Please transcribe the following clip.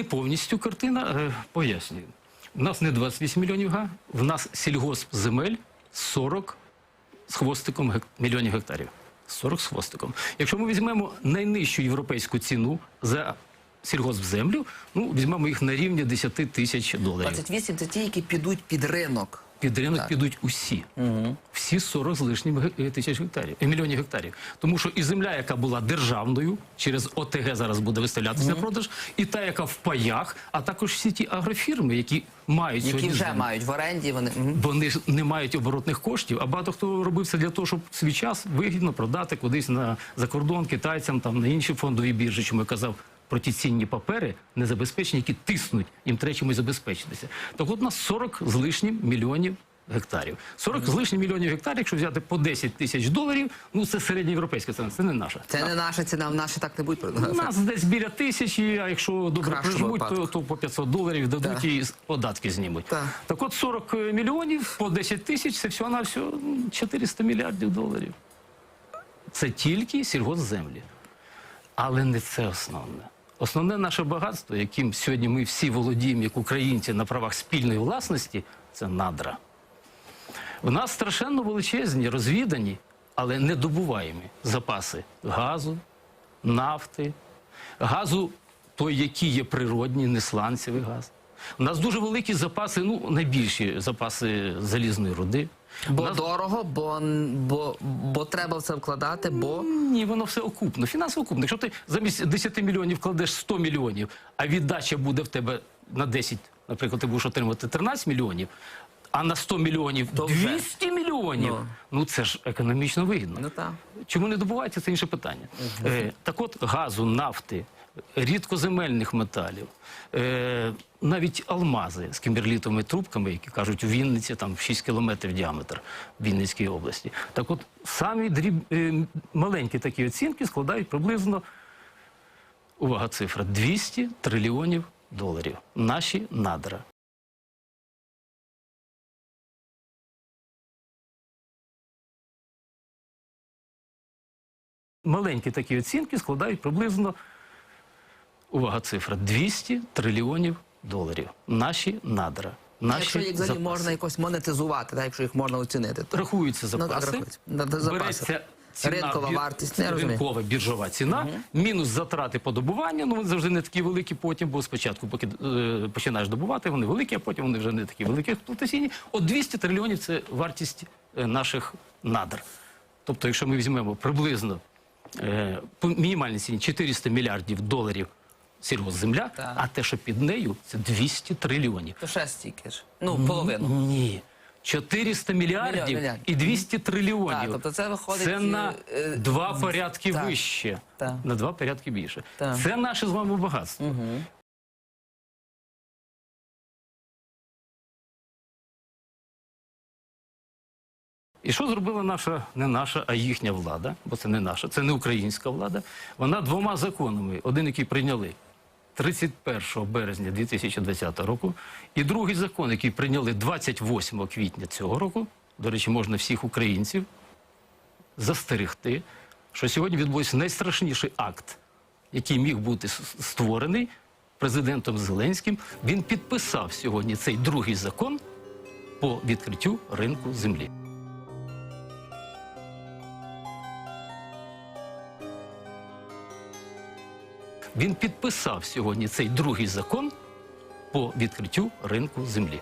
не повністю картина, е, пояснюю. У нас не 28 мільйонів га, в нас сільгосп земель 40 з хвостиком гек- мільйонів гектарів. 40 з хвостиком. Якщо ми візьмемо найнижчу європейську ціну за сільгоспземлю, ну візьмемо їх на рівні 10 тисяч доларів. 28 – це ті, які підуть під ринок. Під ринок підуть усі. Всі 40 з лишнім е, тисяч гектарів, е, мільйонів гектарів. Тому що і земля, яка була державною, через ОТГ зараз буде виставлятися на продаж, і та, яка в паях, а також всі ті агрофірми, які мають Які сьогодні вже землю. мають в оренді. Вони Мгм. Вони ж не мають оборотних коштів, а багато хто робив це для того, щоб свій час вигідно продати кудись на закордон китайцям, там на інші фондові біржі, чому я казав про ті цінні папери, незабезпечені, які тиснуть, їм треба чимось забезпечитися. Так от у нас 40 з лишнім мільйонів гектарів. 40 з лишнім мільйонів гектарів, якщо взяти по 10 тисяч доларів, ну це середньоєвропейська ціна, це не наша. Це не наша ціна, в наші так не будуть У нас десь біля тисячі, а якщо добре прижмуть, то, то по 500 доларів дадуть Так. і податки знімуть. Так. Так от 40 мільйонів по 10 тисяч це всього на всього 400 мільярдів доларів. Це тільки сільгоспземлі. Але не це основне. Основне наше багатство, яким сьогодні ми всі володіємо як українці на правах спільної власності, це надра. У нас страшенно величезні, розвідані, але недобуваємі запаси газу, нафти, газу, той, який є природній, не сланцевий газ. У нас дуже великі запаси, ну найбільші запаси залізної руди. Бо нас- дорого, бо, бо, бо треба в це вкладати, бо Ні, воно все окупно, фінансово окупно. Якщо ти замість 10 мільйонів вкладеш 100 мільйонів, а віддача буде в тебе на 10, наприклад, ти будеш отримувати 13 мільйонів, а на 100 мільйонів То вже. 200 мільйонів, Ну. ну це ж економічно вигідно. ну так. Чому не добувається, це інше питання. Е, так от газу, нафти, рідкоземельних металів, е, навіть алмази з кімберлітовими трубками, які кажуть, у Вінниці там 6 кілометрів діаметр в Вінницькій області. Так от самі дріб, е, маленькі такі оцінки складають приблизно, увага, цифра, 200 трильйонів доларів. Наші надра. Маленькі такі оцінки складають приблизно, увага, цифра, 200 трильйонів доларів. Наші надра. Наші Якщо їх взагалі можна якось монетизувати, так, якщо їх можна оцінити, то Рахуються Ну, так, запаси, рахується. Запаси. береться ціна, Ринкова бір- вартість, я розумію. ринкова біржова ціна, мінус затрати по добуванню, ну вони завжди не такі великі потім, бо спочатку, поки е, починаєш добувати, вони великі, а потім вони вже не такі великі експлуатаційні. От 200 трильйонів це вартість е, наших надр. Тобто, якщо ми візьмемо приблизно по мінімальній ціні 400 мільярдів доларів сільгоспземля, Так. а те, що під нею, це 200 трильйонів. то ще стільки ж. Ну, половину. Ні. 400 мільярдів Мільйон, мільярд. і 200 трильйонів. Так, тобто це виходить, Це на е, два порядки так, вище. так. На два порядки більше. Так. Це наше з вами багатство. Угу. І що зробила наша, не наша, а їхня влада, бо це не наша, це не українська влада. Вона двома законами, один, який прийняли 31 березня 2020 року, і другий закон, який прийняли 28 квітня цього року, до речі, можна всіх українців застерегти, що сьогодні відбувся найстрашніший акт, який міг бути створений президентом Зеленським. Він підписав сьогодні цей другий закон по відкриттю ринку землі. Він підписав сьогодні цей другий закон по відкриттю ринку землі.